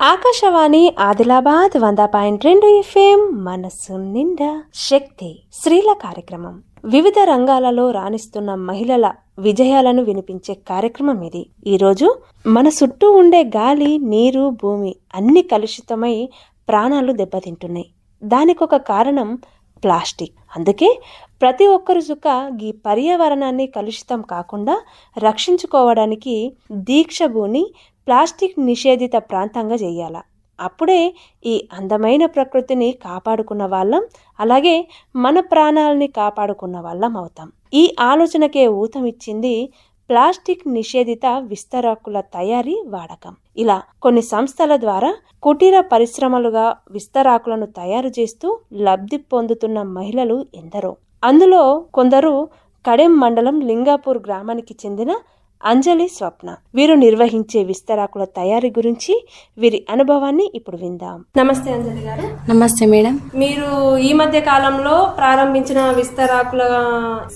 ఆకాశవాణి ఆదిలాబాద్ వంద పాయింట్ రెండు ఎఫ్ఎం మనస్సు నిండా శక్తి స్త్రీల కార్యక్రమం. వివిధ రంగాలలో రాణిస్తున్న మహిళల విజయాలను వినిపించే కార్యక్రమం ఇది. ఈరోజు మన చుట్టూ ఉండే గాలి నీరు భూమి అన్ని కలుషితమై ప్రాణాలు దెబ్బతింటున్నాయి. దానికొక కారణం ప్లాస్టిక్. అందుకే ప్రతి ఒక్కరు చుక్క ఈ పర్యావరణాన్ని కలుషితం కాకుండా రక్షించుకోవడానికి దీక్ష భూని ప్లాస్టిక్ నిషేధిత ప్రాంతంగా చేయాల. అప్పుడే ఈ అందమైన ప్రకృతిని కాపాడుకున్న వాళ్ళం అలాగే మన ప్రాణాలని కాపాడుకున్న వాళ్ళం అవుతాం. ఈ ఆలోచనకే ఊతమిచ్చింది ప్లాస్టిక్ నిషేధిత విస్తరాకుల తయారీ వాడకం. ఇలా కొన్ని సంస్థల ద్వారా కుటీర పరిశ్రమలుగా విస్తరాకులను తయారు చేస్తూ లబ్ధి పొందుతున్న మహిళలు ఎందరో. అందులో కొందరు కడెం మండలం లింగాపూర్ గ్రామానికి చెందిన అంజలి స్వప్న. వీరు నిర్వహించే విస్తరాకుల తయారీ గురించి వీరి అనుభవాన్ని ఇప్పుడు విందాం. నమస్తే అంజలి గారు. నమస్తే మేడం. మీరు ఈ మధ్య కాలంలో ప్రారంభించిన విస్తరాకుల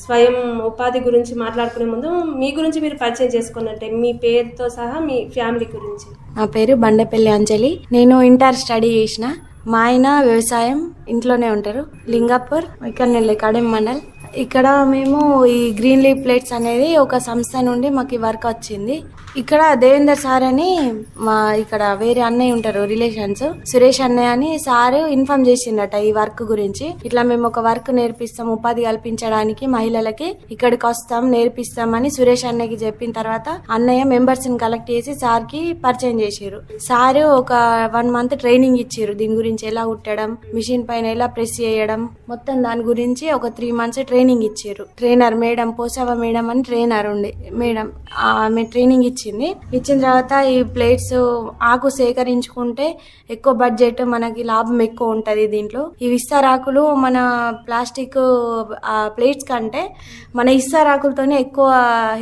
స్వయం ఉపాధి గురించి మాట్లాడుకునే ముందు మీ గురించి మీరు పరిచయం చేసుకున్నట్టే మీ పేరుతో సహా మీ ఫ్యామిలీ గురించి. నా పేరు బండపల్లి అంజలి. నేను ఇంటర్ స్టడీ చేసిన. మా ఆయన వ్యవసాయం ఇంట్లోనే ఉంటారు. లింగాపూర్ ఇక్కడ నేను కడెం మండల్. ఇక్కడ మేము ఈ గ్రీన్ లీ ప్లేట్స్ అనేది ఒక సంస్థ నుండి మాకు ఈ వర్క్ వచ్చింది. ఇక్కడ దేవేందర్ సార్ అని మా ఇక్కడ వేరే అన్నయ్య ఉంటారు రిలేషన్స్ సురేష్ అన్నయ్య అని సార్ ఇన్ఫార్మ్ చేసిండట ఈ వర్క్ గురించి. ఇట్లా మేము ఒక వర్క్ నేర్పిస్తాం ఉపాధి కల్పించడానికి మహిళలకి. ఇక్కడికి వస్తాం నేర్పిస్తామని సురేష్ అన్నయ్యకి చెప్పిన తర్వాత అన్నయ్య మెంబర్స్ని కలెక్ట్ చేసి సార్కి పరిచయం చేసారు సార్ ఒక వన్ మంత్ ట్రైనింగ్ ఇచ్చారు దీని గురించి ఎలా కుట్టడం మిషన్ పైన ఎలా ప్రెస్ చేయడం మొత్తం దాని గురించి ఒక త్రీ మంత్స్ ట్రైనింగ్ ఇచ్చారు. ట్రైనర్ మేడం పోసావ మేడం అని ట్రైనర్ ఉండే. మేడం ఆమె ట్రైనింగ్ ఇచ్చింది. ఇచ్చిన తర్వాత ఈ ప్లేట్స్ ఆకు సేకరించుకుంటే ఎక్కువ బడ్జెట్ మనకి లాభం ఎక్కువ ఉంటుంది దీంట్లో. ఈ విస్తారాకులు మన ప్లాస్టిక్ ప్లేట్స్ కంటే మన ఇస్తారాకులతోనే ఎక్కువ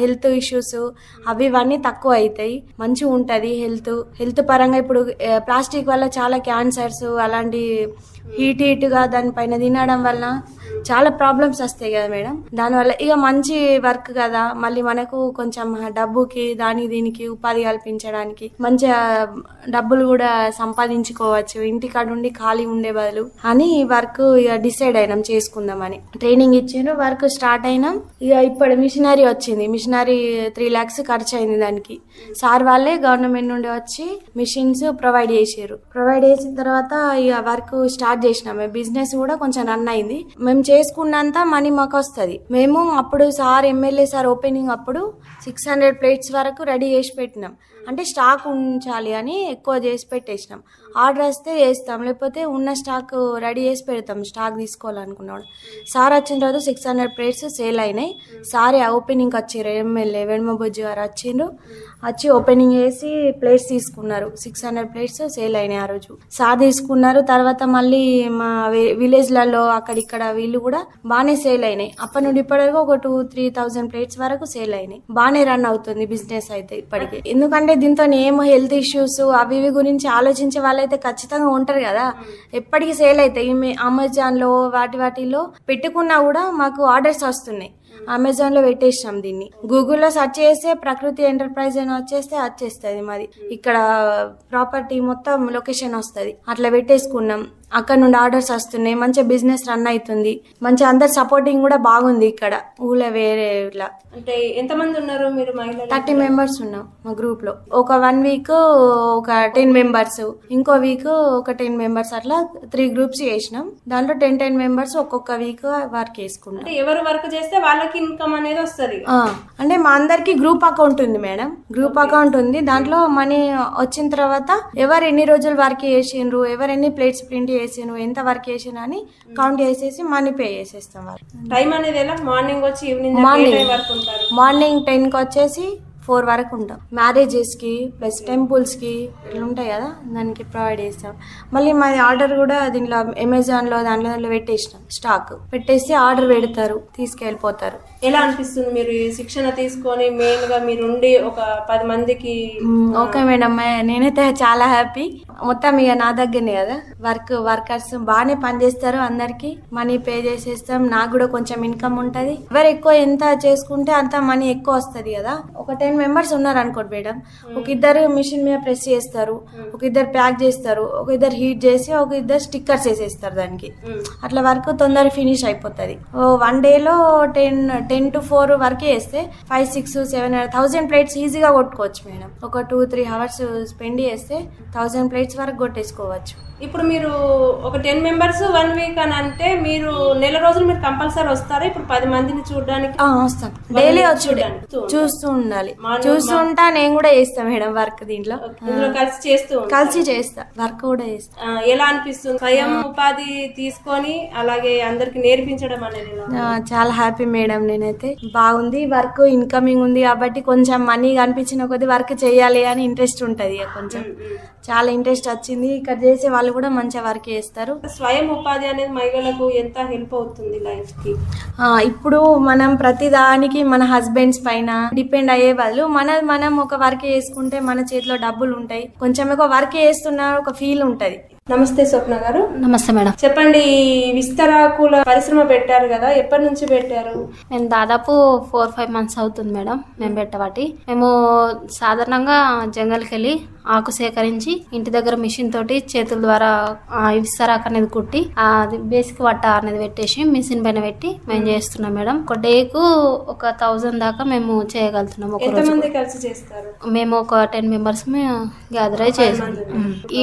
హెల్త్ ఇష్యూస్ అవి ఇవన్నీ తక్కువ అవుతాయి మంచిగా ఉంటుంది హెల్త్ హెల్త్ పరంగా ఇప్పుడు ప్లాస్టిక్ వల్ల చాలా క్యాన్సర్స్ అలాంటి హీట్ హీట్గా దానిపైన తినడం వల్ల చాలా ప్రాబ్లమ్స్ వస్తాయి కదా మేడం. దానివల్ల ఇక మంచి వర్క్ కదా. మళ్ళీ మనకు కొంచెం డబ్బుకి దాని దీనికి ఉపాధి కల్పించడానికి మంచిగా డబ్బులు కూడా సంపాదించుకోవచ్చు. ఇంటికాడ ఉండి ఖాళీ ఉండే బదులు అని వర్క్ ఇక డిసైడ్ అయినాం చేసుకుందామని. ట్రైనింగ్ ఇచ్చిండ్రు వర్క్ స్టార్ట్ అయినాం. ఇక ఇప్పుడు మిషనరీ వచ్చింది. మిషనరీ త్రీ ల్యాక్స్ ఖర్చు అయింది దానికి. సార్ వాళ్ళే గవర్నమెంట్ నుండి వచ్చి మిషన్స్ ప్రొవైడ్ చేశారు ప్రొవైడ్ చేసిన తర్వాత ఇక వర్క్ స్టార్ట్ చేసినాం. బిజినెస్ కూడా కొంచెం రన్ అయింది. మేము చేసుకున్నంత మనీ మాకు వస్తుంది మేము అప్పుడు సార్ ఎమ్మెల్యే సార్ ఓపెనింగ్ అప్పుడు సిక్స్ హండ్రెడ్ ప్లేట్స్ వరకు రెడీ చేసి పెట్టినాం. అంటే స్టాక్ ఉంచాలి అని ఎక్కువ చేసి పెట్టేసినాం. ఆర్డర్ వస్తే చేస్తాం. లేకపోతే ఉన్న స్టాక్ రెడీ చేసి పెడతాం. స్టాక్ తీసుకోవాలనుకున్నాడు సార్ వచ్చిన తర్వాత సిక్స్ హండ్రెడ్ ప్లేట్స్ సేల్ అయినాయి. సారే ఓపెనింగ్ వచ్చారు ఎమ్మెల్యే వెనుమబుజ్జి గారు వచ్చిండ్రు వచ్చి ఓపెనింగ్ చేసి ప్లేట్స్ తీసుకున్నారు. సిక్స్ హండ్రెడ్ ప్లేట్స్ సేల్ అయినాయి ఆ రోజు. సార్ తీసుకున్నారు. తర్వాత మళ్ళీ మా విలేజ్లలో అక్కడిక్కడ వీళ్ళు కూడా బాగానే సేల్ అయినాయి. అప్పటి నుండి ఇప్పటివరకు ఒక టూ త్రీ థౌసండ్ ప్లేట్స్ వరకు సేల్ అయినాయి. బాగానే రన్ అవుతుంది బిజినెస్ అయితే ఇప్పటికి. ఎందుకంటే దీంతో ఏం హెల్త్ ఇష్యూస్ అవి ఇవి గురించి ఆలోచించే వాళ్ళైతే ఖచ్చితంగా ఉంటారు కదా. ఎప్పటికీ సేల్ అవుతాయి. అమెజాన్లో వాటి వాటిలో పెట్టుకున్నా కూడా మాకు ఆర్డర్స్ వస్తున్నాయి. అమెజాన్లో పెట్టేసాం దీన్ని. గూగుల్లో సెర్చ్ చేస్తే ప్రకృతి ఎంటర్ప్రైజ్ అని వచ్చేస్తే వచ్చేస్తుంది మాది ఇక్కడ ప్రాపర్టీ మొత్తం లొకేషన్ వస్తుంది. అట్లా పెట్టేసుకున్నాం. అక్కడ నుండి ఆర్డర్స్ వస్తున్నాయి. మంచిగా బిజినెస్ రన్ అవుతుంది. మంచి అందరు సపోర్టింగ్ కూడా బాగుంది ఇక్కడ. ఊళ్ళో వేరే ఇట్లా అంటే ఎంతమంది ఉన్నారు మీరు థర్టీ మెంబర్స్ ఉన్నాం మా గ్రూప్లో ఒక వన్ వీక్ ఒక టెన్ మెంబర్స్. ఇంకో వీక్ ఒక టెన్ మెంబర్స్ అట్లా త్రీ గ్రూప్స్ చేసినాం. దాంట్లో టెన్ టెన్ మెంబర్స్ ఒక్కొక్క వీక్ వర్క్ చేసుకున్నాం ఎవరు వర్క్ చేస్తే వాళ్ళకి ఇన్కమ్ అనేది వస్తుంది. అంటే మా అందరికి గ్రూప్ అకౌంట్ ఉంది మేడం. గ్రూప్ అకౌంట్ ఉంది. దాంట్లో మనీ వచ్చిన తర్వాత ఎవరు ఎన్ని రోజులు వర్క్ చేసిండ్రు ఎవరు ఎన్ని ప్లేట్స్ ప్రింట్ చేసిండ్రు ఎంత వర్క్ చేసిండ్రు అని కౌంట్ చేసేసి మనీ పే చేసేస్తాం వాళ్ళు. టైం అనేది ఎలా? మార్నింగ్ వచ్చి ఈవినింగ్ మార్నింగ్ మార్నింగ్ టెన్కి వచ్చేసి ఫోర్ వరకు ఉంటాం. మ్యారేజెస్కి ప్లస్ టెంపుల్స్కి ఇట్లా ఉంటాయి కదా దానికి ప్రొవైడ్ చేస్తాం. మళ్ళీ మాది ఆర్డర్ కూడా దీంట్లో అమెజాన్లో దాంట్లో దాంట్లో పెట్టేసినాం. స్టాక్. పెట్టేసి ఆర్డర్ పెడతారు తీసుకెళ్ళిపోతారు. ఎలా అనిపిస్తుంది మీరు ఈ శిక్షణ తీసుకొని మెయిన్గా మీరు ఉండి ఒక పది మందికి? Okay madam. నేనైతే చాలా హ్యాపీ. మొత్తం ఇక నా దగ్గరనే కదా. వర్క్ వర్కర్స్ బాగానే పనిచేస్తారు అందరికి. మనీ పే చేసేస్తాం. నాకు కూడా కొంచెం ఇన్కమ్ ఉంటది. ఎవరు ఎక్కువ ఎంత చేసుకుంటే అంత మనీ ఎక్కువ వస్తది కదా. ఒక టెన్ టెన్ మెంబర్స్ ఉన్నారు అనుకోండి మేడం. ఒక ఇద్దరు మిషన్ మీద ప్రెస్ చేస్తారు ఒక ఇద్దరు ప్యాక్ చేస్తారు ఒక ఇద్దరు హీట్ చేసి ఒక ఇద్దరు స్టిక్కర్స్ వేసేస్తారు దానికి. అట్లా వర్క్ తొందర ఫినిష్ అయిపోతుంది. వన్ డేలో టెన్ టెన్ టు ఫోర్ వరకే వేస్తే five six seven thousand plates ఈజీగా కొట్టుకోవచ్చు మేడం. ఒక టూ త్రీ అవర్స్ స్పెండ్ చేస్తే థౌసండ్ ప్లేట్స్ వరకు కొట్టేసుకోవచ్చు. ఇప్పుడు మీరు ఒక టెన్ మెంబర్స్ వన్ వీక్ అని అంటే మీరు నెల రోజులు మీరు కంపల్సరీ వస్తారా? ఇప్పుడు పది మందిని చూడడానికి? వస్తాం. డైలీ వచ్చి. చూస్తూ ఉండాలి. చూస్తూ ఉంటా నేను కూడా చేస్తా మేడం వర్క్ దీంట్లో. ఇందులో కలిసి చేస్తూ. కలిసి చేస్తా వర్క్ కూడా చేస్తా. ఎలా అనిపిస్తుంది? స్వయం ఉపాధి తీసుకొని అలాగే అందరికి నేర్పించడం అనేది చాలా హ్యాపీ మేడం నేనైతే. బాగుంది వర్క్ ఇన్కమింగ్ ఉంది కాబట్టి కొంచెం మనీ కనిపించిన కొద్ది వర్క్ చేయాలి అని ఇంట్రెస్ట్ ఉంటది కొంచెం. చాలా ఇంట్రెస్ట్ వచ్చింది. ఇక్కడ చేసే వాళ్ళు కూడా మంచిగా వర్క్ చేస్తారు. స్వయం ఉపాధి అనేది మహిళలకు ఎంత హెల్ప్ అవుతుంది లైఫ్కి? ఆ, ఇప్పుడు మనం ప్రతి దానికి మన హస్బెండ్స్ పైన డిపెండ్ అయ్యే వాళ్ళు మన మనం ఒక వర్క్ చేసుకుంటే మన చేతిలో డబ్బులు ఉంటాయి. కొంచెం ఒక వర్క్ చేస్తున్న ఒక ఫీల్ ఉంటది. నమస్తే స్వప్న గారు. నమస్తే మేడం. చెప్పండి విస్తరాకుల పరిశ్రమ పెట్టారు కదా ఎప్పటి నుంచి పెట్టారు? మేము దాదాపు ఫోర్ ఫైవ్ మంత్స్ అవుతుంది మేడం మేము పెట్టబట్టి మేము సాధారణంగా జంగల్కి వెళ్ళి ఆకు సేకరించి ఇంటి దగ్గర మిషన్ తోటి చేతుల ద్వారా ఆ విస్తరాకు అనేది కుట్టి అది బేసిక్ వట్ట అనేది పెట్టేసి మిషన్ పైన పెట్టి మేము చేస్తున్నాం మేడం. ఒక డేకు ఒక థౌజండ్ దాకా మేము చేయగలుగుతున్నాం ఒక రోజు కలిసి చేస్తారు? మేము ఒక టెన్ మెంబర్స్ గ్యాదర్ అయి చేసాం.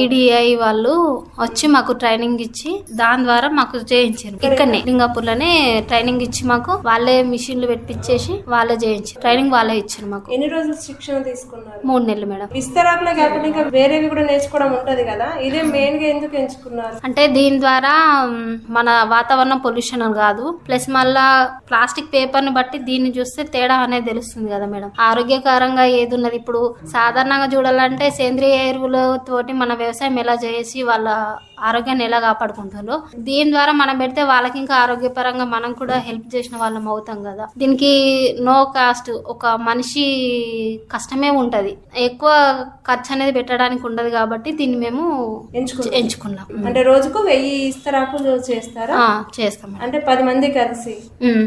ఈడిఐ వాళ్ళు వచ్చి మాకు ట్రైనింగ్ ఇచ్చి దాని ద్వారా మాకు చేయించారు. ఇక్కడనే లింగాపూర్లోనే ట్రైనింగ్ ఇచ్చి మాకు వాళ్ళే మిషన్లు పెట్టించేసి వాళ్ళే చేయించారు. ట్రైనింగ్ వాళ్ళే ఇచ్చారు మాకు. ఎన్ని రోజులు శిక్షణ తీసుకున్నారు? మూడు నెలలు మేడం. విస్తరాకులే కాకుండా ఇంకా వేరేవి కూడా నేర్చుకోవడం ఉంటది కదా? ఇదే మెయిన్గా ఎందుకు ఎంచుకున్నారు? అంటే దీని ద్వారా మన వాతావరణం పొల్యూషన్ కాదు ప్లస్ మళ్ళా ప్లాస్టిక్ పేపర్ని బట్టి దీన్ని చూస్తే తేడా అనేది తెలుస్తుంది కదా మేడం. ఆరోగ్యకరంగా ఏది ఉన్నది? ఇప్పుడు సాధారణంగా చూడాలంటే సేంద్రియ ఎరువుల తోటి మన వ్యవసాయం ఎలా చేసి వాళ్ళ 了。ఆరోగ్యాన్ని ఎలా కాపాడుకుంటారో. దీని ద్వారా మనం పెడితే వాళ్ళకి ఇంకా ఆరోగ్యపరంగా మనం కూడా హెల్ప్ చేసిన వాళ్ళం అవుతాం కదా. దీనికి నో కాస్ట్ ఒక మనిషి కష్టమే ఉంటది. ఎక్కువ ఖర్చు అనేది పెట్టడానికి ఉండదు కాబట్టి దీన్ని మేము ఎంచుకున్నాం. అంటే రోజుకు వెయ్యి ఇస్తరాకులు చేస్తారా? చేస్తాం అంటే పది మంది కలిసి.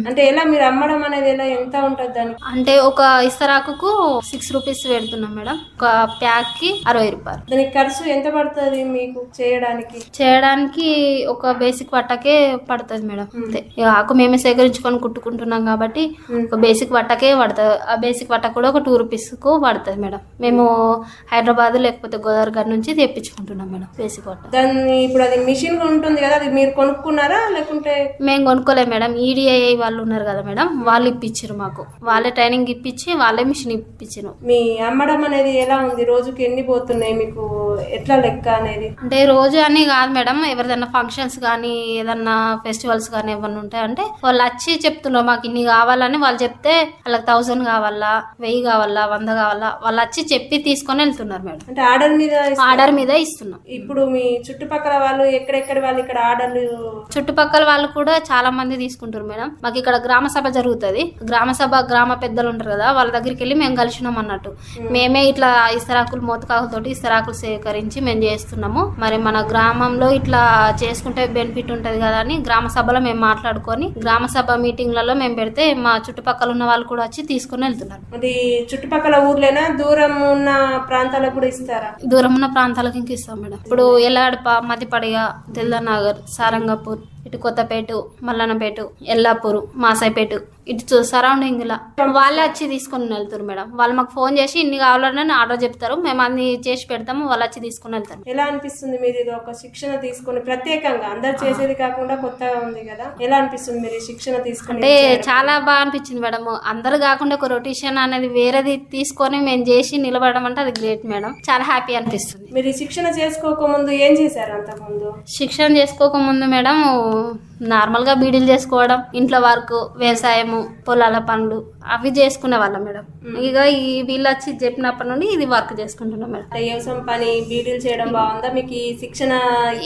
అంటే ఎలా మీరు అమ్మడం అనేది ఎలా ఎంత ఉంటది దానికి? అంటే ఒక ఇస్తరాకుకు సిక్స్ రూపీస్ పెడుతున్నాం మేడం. ఒక ప్యాక్కి అరవై రూపాయలు. దానికి ఖర్చు ఎంత పడుతుంది మీకు చేయడానికి? చేయడానికి ఒక బేసిక్ పట్టకే పడుతుంది మేడం. అంతే. ఇక ఆకు మేమే సేకరించుకొని కుట్టుకుంటున్నాం కాబట్టి ఒక బేసిక్ పట్టకే పడుతుంది. ఆ బేసిక్ పట్ట కూడా ఒక టూ రూపీస్కు పడుతుంది మేడం. మేము హైదరాబాద్ లేకపోతే గోదావరి గారి నుంచి తెప్పించుకుంటున్నాం మేడం బేసిక్ పట్ట దాన్ని ఇప్పుడు అది మిషన్ ఉంటుంది కదా అది మీరు కొనుక్కున్నారా లేకుంటే? మేము కొనుక్కోలేము మేడం. ఈడిఐ వాళ్ళు ఉన్నారు కదా మేడం వాళ్ళు ఇప్పించారు మాకు. వాళ్ళే ట్రైనింగ్ ఇప్పించి వాళ్ళే మిషన్ ఇప్పించారు మీ అమ్మడం అనేది ఎలా ఉంది? రోజుకి ఎన్ని పోతున్నాయి మీకు? ఎట్లా లెక్క అనేది? అంటే రోజు అని కాదు మేడం ఎవరిదైనా ఫంక్షన్స్ కానీ ఏదన్నా ఫెస్టివల్స్ కానీ ఏమన్నా ఉంటాయంటే వాళ్ళు వచ్చి చెప్తున్నారు మాకు ఇన్ని కావాలని వాళ్ళు చెప్తే వాళ్ళకి థౌసండ్ కావాలా వెయ్యి కావాలా వంద కావాలా? వాళ్ళు వచ్చి చెప్పి తీసుకొని వెళ్తున్నారు మేడం. అంటే ఆర్డర్ మీద ఆర్డర్ మీద ఇస్తున్నాం. ఇప్పుడు మీ చుట్టుపక్కల వాళ్ళు ఎక్కడెక్కడ వాళ్ళు ఇక్కడ ఆర్డర్లు? చుట్టుపక్కల వాళ్ళు కూడా చాలా మంది తీసుకుంటారు మేడం. మాకు ఇక్కడ గ్రామ సభ జరుగుతుంది. గ్రామ సభ గ్రామ పెద్దలు ఉంటారు కదా వాళ్ళ దగ్గరికి వెళ్ళి మేము కలిసినాం అన్నట్టు. మేమే. ఇట్లా ఇస్తరాకులు మోతకాకులతోటి ఇస్తరాకులు సేకరించి మేము చేస్తున్నాము. మరి మన గ్రామంలో ఇట్లా చేసుకుంటే బెనిఫిట్ ఉంటది కదా అని గ్రామ సభలో మేము మాట్లాడుకొని గ్రామ సభ మీటింగ్లలో మేము పెడితే మా చుట్టుపక్కల ఉన్న వాళ్ళు కూడా వచ్చి తీసుకొని వెళ్తున్నారు. అది చుట్టుపక్కల ఊర్లేనా? దూరం ఉన్న ప్రాంతాలకు కూడా ఇస్తారా? దూరం ఉన్న ప్రాంతాలకు ఇంక ఇస్తాం మేడం. ఇప్పుడు ఎల్లాడప మతిపడిగ దిల్దానగర్ సారంగపూర్ ఇటు కొత్తపేట మల్లన్నపేట ఎల్లాపూర్ మాసాయిపేట ఇటు సరౌండింగ్ లా వాళ్ళే వచ్చి తీసుకొని వెళ్తారు మేడం. వాళ్ళు మాకు ఫోన్ చేసి ఇన్ని కావాలని ఆర్డర్ చెప్తారు. మేము అన్ని చేసి పెడతాము వాళ్ళు వచ్చి తీసుకొని వెళ్తారు. ఎలా అనిపిస్తుంది మీరు ఇది ఒక శిక్షణ తీసుకొని ప్రత్యేకంగా అందరు చేసేది కాకుండా కొత్తగా ఉంది కదా? ఎలా అనిపిస్తుంది మీరు శిక్షణ తీసుకొని అంటే చాలా బాగా అనిపించింది మేడం. అందరు కాకుండా ఒక రొటేషన్ అనేది వేరేది తీసుకొని మేము చేసి నిలబడడం అంటే అది గ్రేట్ మేడం. చాలా హ్యాపీ అనిపిస్తుంది. మీరు శిక్షణ చేసుకోకముందు ఏం చేశారు అంతకుముందు? శిక్షణ చేసుకోకముందు మేడం నార్మల్గా బీడీలు చేసుకోవడం ఇంట్లో వర్క్ వ్యవసాయము పొలాల పనులు అవి చేసుకునే వాళ్ళం మేడం. ఇక ఈ వీళ్ళు వచ్చి చెప్పినప్పటి నుండి ఇది వర్క్ చేసుకుంటున్నాం మేడం. వ్యవసాయం పని బీడీలు చేయడం బాగుందా? మీకు ఈ శిక్షణ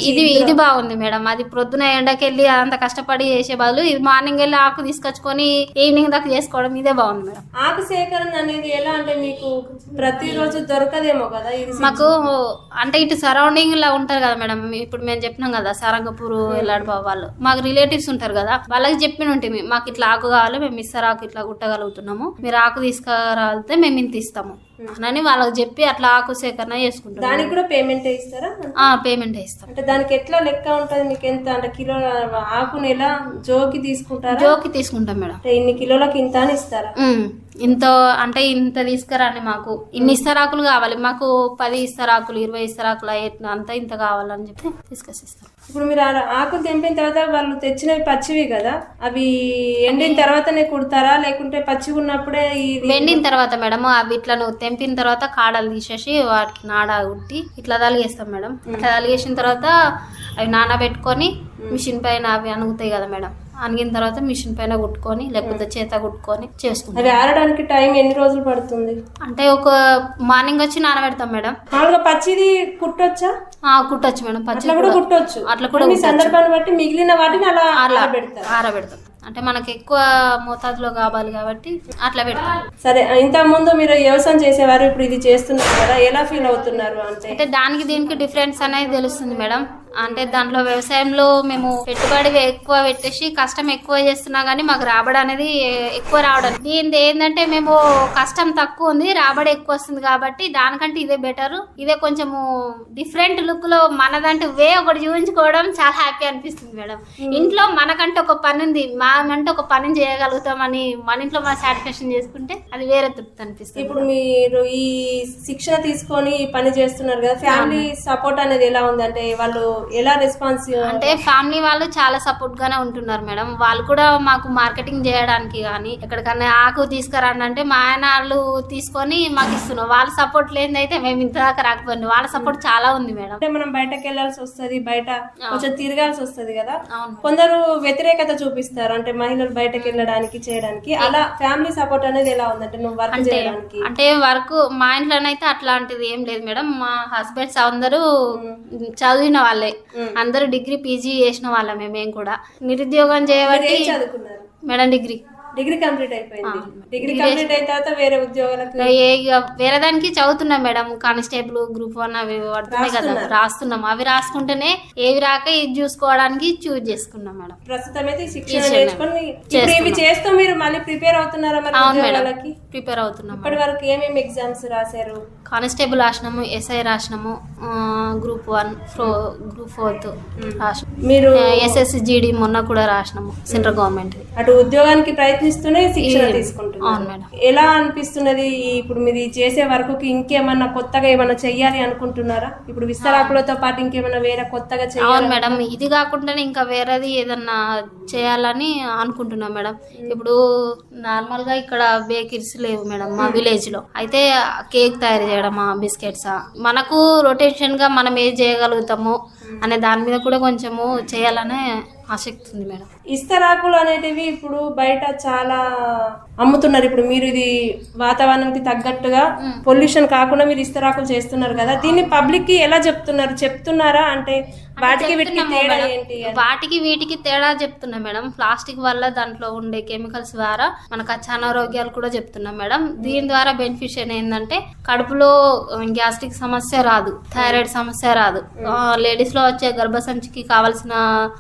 ఇది ఇది బాగుంది మేడం. అది ప్రొద్దున ఎండకెళ్ళి అంత కష్టపడి చేసే బదులు ఇది మార్నింగ్ వెళ్ళి ఆకు తీసుకొచ్చుకొని ఈవినింగ్ దాకా చేసుకోవడం ఇదే బాగుంది మేడం. ఆకు సేకరణ అనేది ఎలా అంటే మీకు ప్రతిరోజు దొరకదేమో కదా ఇది మాకు అంటే ఇటు సరౌండింగ్ లా ఉంటారు కదా మేడం. ఇప్పుడు మేము చెప్పినాం కదా సారంగపూర్ ఎల్లాడిబాబు వాళ్ళు. మాకు మాకు రిలేటివ్స్ ఉంటారు కదా వాళ్ళకి చెప్పిన ఉంటుంది మాకు ఇట్లా ఆకు కావాలి మేము ఇస్తారు ఆకు ఇట్లా కుట్టగలుగుతున్నాము. మీరు ఆకు తీసుకురాలితే మేము ఇంత ఇస్తాము అని వాళ్ళకి చెప్పి అట్లా ఆకు సేకరణ చేసుకుంటాం దానికి కూడా పేమెంట్ ఇస్తారా? పేమెంట్ ఇస్తాం. అంటే దానికి ఎట్లా లెక్క ఉంటది మీకు ఎంత? అంటే కిలో ఆకుని ఎలా జోకి తీసుకుంటారా? జోకి తీసుకుంటాం మేడం. ఇన్ని కిలోలకి ఇంత అని ఇస్తారా? ఇంత అంటే ఇంత తీసుకురండి మాకు. ఇన్ని ఇస్తరాకులు కావాలి. మాకు పది ఇస్తరాకులు ఇరవై ఇస్తరాకులు అయ్యేట్టు అంతా ఇంత కావాలని చెప్పి తీసుకొచ్చి ఇస్తాం ఇప్పుడు మీరు ఆకులు తెంపిన తర్వాత వాళ్ళు తెచ్చినవి పచ్చివి కదా? అవి ఎండిన తర్వాతనే కుడతారా? లేకుంటే పచ్చిగా ఉన్నప్పుడే వెండిన తర్వాత మేడం అవి ఇట్లా నువ్వు తెంపిన తర్వాత కాడలు తీసేసి వాటికి నాడ కుట్టి ఇట్లా తలిగేస్తాం మేడం. ఇట్లా తలిగేసిన తర్వాత అవి నానబెట్టుకొని మిషన్ పైన అవి అనుగుతాయి కదా మేడం. అనిగిన తర్వాత మిషన్ పైన కుట్టుకొని లేకపోతే చేత కుట్టుకొని చేసుకుంటాం. అవి ఆరడానికి టైం ఎన్ని రోజులు పడుతుంది? అంటే ఒక మార్నింగ్ వచ్చి నానబెడతాం మేడం. మామూలుగా పచ్చిది కుట్టొచ్చా? ఆ, కుట్టొచ్చు మేడం. పచ్చి కూడా కుట్టొచ్చు. అట్లా కూడా మీ. సందర్భాన్ని బట్టి మిగిలిన వాటిని అలా పెడతారు ఆరబెడతాం. అంటే మనకి ఎక్కువ మోతాదులో కావాలి కాబట్టి అట్లా పెడతాం. సరే ఇంత ముందు మీరు వ్యవసాయం చేసేవారు ఇప్పుడు ఇది చేస్తున్నారు కదా ఎలా ఫీల్ అవుతున్నారు అంటే? అంటే దానికి దీనికి డిఫరెన్స్ అనేది తెలుస్తుంది మేడం. అంటే దాంట్లో వ్యవసాయంలో మేము పెట్టుబడి ఎక్కువ పెట్టేసి కష్టం ఎక్కువ చేస్తున్నా కానీ మాకు రాబడి అనేది ఎక్కువ రావడం. దీని ఏంటంటే మేము కష్టం తక్కువ ఉంది రాబడి ఎక్కువ వస్తుంది కాబట్టి దానికంటే ఇదే బెటర్ ఇదే కొంచెము డిఫరెంట్ లుక్లో మనదంటే వే ఒకటి చూపించుకోవడం చాలా హ్యాపీ అనిపిస్తుంది మేడం. ఇంట్లో మనకంటే ఒక పని ఉంది మనమంటే ఒక పని చేయగలుగుతామని మన ఇంట్లో మన సాటిస్ఫాక్షన్ చేసుకుంటే అది వేరే తృప్తి అనిపిస్తుంది. ఇప్పుడు మీరు ఈ శిక్షణ తీసుకొని పని చేస్తున్నారు కదా ఫ్యామిలీ సపోర్ట్ అనేది ఎలా ఉంది అంటే వాళ్ళు ఎలా రెస్పాన్స్ అంటే ఫ్యామిలీ వాళ్ళు చాలా సపోర్ట్ గానే ఉంటున్నారు మేడం. వాళ్ళు కూడా మాకు మార్కెటింగ్ చేయడానికి కానీ ఎక్కడికన్నా ఆకు తీసుకురండి అంటే మా ఆయన వాళ్ళు తీసుకొని మాకు ఇస్తున్నారు. వాళ్ళ సపోర్ట్ లేనిదైతే మేము ఇంత దాకా రాకపోయింది వాళ్ళ సపోర్ట్ చాలా ఉంది మేడం. అంటే మనం బయటకు వెళ్ళాల్సి వస్తది బయట కొంచెం తిరగాల్సి వస్తది కదా. కొందరు వ్యతిరేకత చూపిస్తారు. అంటే మహిళలు బయటకు వెళ్ళడానికి చేయడానికి. అలా ఫ్యామిలీ సపోర్ట్ అనేది ఎలా ఉంది అంటే నువ్వు వర్క్ చేయడానికి? అంటే వర్క్ మా ఇంట్లోనైతే అట్లాంటిది ఏం లేదు మేడం. మా హస్బెండ్స్ అందరూ చదివిన వాళ్ళే. అందరూ డిగ్రీ పీజీ చేసిన వాళ్ళమే మేము కూడా. నిరుద్యోగం చేయబట్టి మేడం డిగ్రీ. డిగ్రీ కంప్లీట్ అయిపోయింది. డిగ్రీ కంప్లీట్ అయిన తర్వాత వేరే ఉద్యోగాలకు వేరే దానికి చదువుతున్నాం మేడం. కానిస్టేబుల్ గ్రూప్ వన్ అవి పడుతున్నాయి కదా. రాస్తున్నాం. అవి రాసుకుంటేనే ఏవి రాక ఇది చూసుకోవడానికి చూజ్ చేసుకున్నాం మేడం. ప్రస్తుతం అయితే శిక్షణ నేర్చుకొని ఇవి చేస్తూ మీరు? మళ్ళీ ప్రిపేర్ అవుతున్నారా మరి అవును మేడం. ఉద్యోగాలకి? ప్రిపేర్ అవుతున్నాం ఇప్పటి వరకు ఏమేమి ఎగ్జామ్స్ రాశారు? కానిస్టేబుల్ రాసినాము ఎస్ఐ రాసినాము గ్రూప్ వన్ ఫ్రో గ్రూప్ ఫోర్త్ మీరు ఎస్ఎస్సి జీడి మొన్న కూడా రాసినాము సెంట్రల్ గవర్నమెంట్. అటు ఉద్యోగానికి ప్రయత్నిస్తూనే శిక్షణ అవును తీసుకుంటున్నారు. మేడం. ఎలా అనిపిస్తున్నది ఇప్పుడు మీరు చేసే వర్క్కి ఇంకేమన్నా కొత్తగా ఏమన్నా చెయ్యాలి అనుకుంటున్నారా? ఇప్పుడు విస్తరాకులతో పాటు ఇంకేమన్నా వేరే కొత్తగా అవును మేడం ఇది కాకుండానే ఇంకా వేరేది ఏదన్నా చేయాలని అనుకుంటున్నాం మేడం. ఇప్పుడు నార్మల్గా ఇక్కడ బేకరీస్ లేవు మేడం మా విలేజ్లో అయితే కేక్ తయారు చేయడమా బిస్కెట్సా? మనకు రొటేషన్గా మనం ఏది చేయగలుగుతాము? అనే దాని మీద కూడా కొంచెము చేయాలనే ఆసక్తి ఉంది మేడం. ఇస్తరాకులు అనేటివి ఇప్పుడు బయట చాలా అమ్ముతున్నారు. ఇప్పుడు మీరు ఇది వాతావరణానికి తగ్గట్టుగా పొల్యూషన్ కాకుండా మీరు ఇస్తరాకులు చేస్తున్నారు కదా. దీన్ని పబ్లిక్కి ఎలా చెప్తున్నారు? చెప్తున్నారా? అంటే వాటికి వీటికి తేడా. ఏంటి వాటికి వీటికి తేడా చెప్తున్నా మేడం. ప్లాస్టిక్ వల్ల దాంట్లో ఉండే కెమికల్స్ ద్వారా మనకు అనారోగ్యాలు కూడా చెప్తున్నాం మేడం. దీని ద్వారా బెనిఫిషియన్ ఏంటంటే కడుపులో గ్యాస్ట్రిక్ సమస్య రాదు. థైరాయిడ్ సమస్య రాదు. లేడీస్ లో వచ్చే గర్భసంచికి కావాల్సిన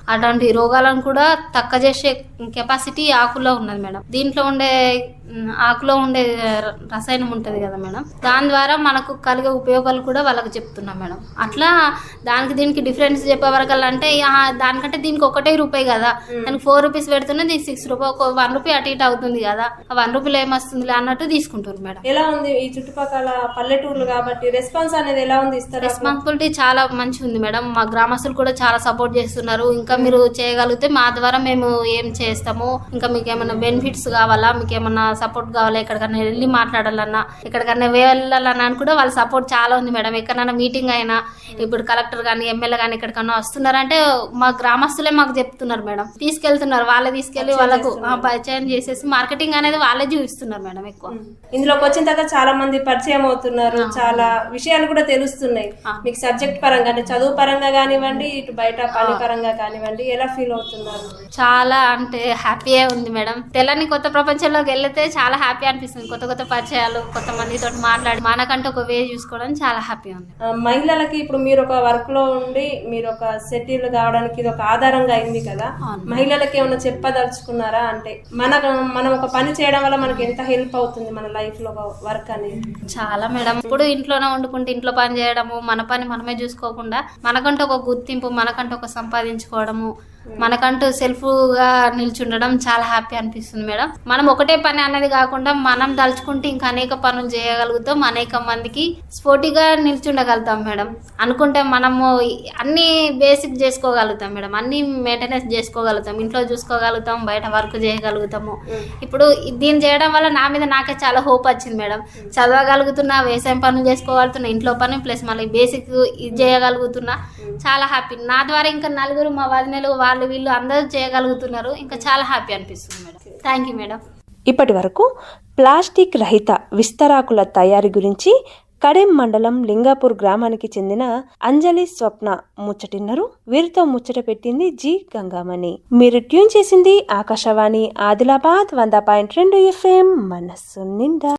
అటువంటి రోగాలను కూడా తక్క చేసే కెపాసిటీ ఆకులో ఉన్నది మేడం. దీంట్లో ఉండే ఆకులో ఉండే రసాయనం ఉంటది కదా మేడం. దాని ద్వారా మనకు కలిగే ఉపయోగాలు కూడా వాళ్ళకి చెప్తున్నాం మేడం. అట్లా దానికి దీనికి డిఫరెన్స్ చెప్పే వరకు అంటే ఆ, దానికంటే దీనికి ఒకటే రూపాయి కదా. దానికి ఫోర్ రూపీస్ పెడుతున్నా దీనికి సిక్స్ రూపాయి ఒక వన్ రూపీ అటు ఇటు అవుతుంది కదా. వన్ రూపీలు ఏమొస్తుంది అన్నట్టు తీసుకుంటారు మేడం. ఎలా ఉంది ఈ చుట్టుపక్కల పల్లెటూర్లు కాబట్టి రెస్పాన్స్ అనేది ఎలా ఉంది రెస్పాన్సిబిలిటీ చాలా మంచిగా ఉంది మేడం. మా గ్రామస్తులు కూడా చాలా సపోర్ట్ చేస్తున్నారు. ఇంకా మీరు చేయగలిగితే మా ద్వారా మేము ఏం చేస్తాము? ఇంకా మీకు ఏమైనా బెనిఫిట్స్ కావాలా? మీకు ఏమైనా సపోర్ట్ కావాలా? ఎక్కడికన్నా వెళ్ళి మాట్లాడాలన్నా ఎక్కడికన్నా వెళ్ళాలన్నా అని కూడా వాళ్ళ సపోర్ట్ చాలా ఉంది మేడం. ఎక్కడైనా మీటింగ్ అయినా ఇప్పుడు కలెక్టర్ కానీ ఎమ్మెల్యే కానీ ఎక్కడికన్నా వస్తున్నారంటే మా గ్రామస్తులే మాకు చెప్తున్నారు మేడం. తీసుకెళ్తున్నారు. వాళ్ళే తీసుకెళ్ళి వాళ్ళకు పరిచయం చేసేసి మార్కెటింగ్ అనేది వాళ్ళే చూపిస్తున్నారు మేడం ఎక్కువ. ఇందులోకి వచ్చిన తర్వాత చాలా మంది పరిచయం అవుతున్నారు. చాలా విషయాలు కూడా తెలుస్తున్నాయి. మీకు సబ్జెక్ట్ పరంగా అంటే చదువు పరంగా కానివ్వండి ఇటు బయట పని పరంగా కానివ్వండి ఎలా ఫీల్ అవుతున్నారు? చాలా అంటే హ్యాపీయే ఉంది మేడం. తెల్లని కొత్త ప్రపంచంలోకి వెళ్తే చాలా హ్యాపీ అనిపిస్తుంది. కొత్త కొత్త పరిచయాలు కొత్త మందితో మాట్లాడి మనకంటూ ఒక వే చూసుకోవడం చాలా హ్యాపీ ఉంది. మహిళలకి ఇప్పుడు మీరు ఒక వర్క్లో ఉండి మీరు ఒక సెటిల్ కావడానికి ఇది ఒక ఆధారంగా అయింది కదా. మహిళలకి ఏమైనా చెప్పదలుచుకున్నారా? అంటే మన మనం ఒక పని చేయడం వల్ల మనకి ఎంత హెల్ప్ అవుతుంది మన లైఫ్లో వర్క్ అనేది? చాలా మేడం. ఇప్పుడు ఇంట్లోనే వండుకుంటే ఇంట్లో పని చేయడము మన పని మనమే చూసుకోకుండా మనకంటూ ఒక గుర్తింపు మనకంటూ ఒక సంపాదించుకోవడము మనకంటూ సెల్ఫ్గా నిల్చుండడం చాలా హ్యాపీ అనిపిస్తుంది మేడం. మనం ఒకటే పని అనేది కాకుండా మనం దలుచుకుంటే ఇంకా అనేక పనులు చేయగలుగుతాం అనేక మందికి స్పోర్టివ్గా నిల్చుండగలుగుతాం మేడం. అనుకుంటే మనము అన్ని బేసిక్ చేసుకోగలుగుతాం మేడం. అన్ని మెయింటెనెన్స్ చేసుకోగలుగుతాం. ఇంట్లో చూసుకోగలుగుతాం బయట వర్క్ చేయగలుగుతాము. ఇప్పుడు దీన్ని చేయడం వల్ల నా మీద నాకే చాలా హోప్ వచ్చింది మేడం. చదవగలుగుతున్నా వ్యవసాయం పనులు చేసుకోగలుగుతున్నా ఇంట్లో పని ప్లస్ మళ్ళీ బేసిక్ ఇది చేయగలుగుతున్నా చాలా హ్యాపీ. నా ద్వారా ఇంకా నలుగురు మా వదినలు వాళ్ళు వీళ్ళు అందరూ చేయగలుగుతున్నారు. ఇంకా చాలా హ్యాపీ అనిపిస్తుంది మేడం. Thank you madam. ఇప్పటి వరకు ప్లాస్టిక్ రహిత విస్తరాకుల తయారీ గురించి కడెం మండలం లింగాపూర్ గ్రామానికి చెందిన అంజలి స్వప్న ముచ్చటిన్నరు. వీరితో ముచ్చట పెట్టింది జి గంగామణి. మీరు ట్యూన్ చేసింది ఆకాశవాణి ఆదిలాబాద్ వంద పాయింట్ రెండు ఎఫ్ఎం మనస్సు నిండా.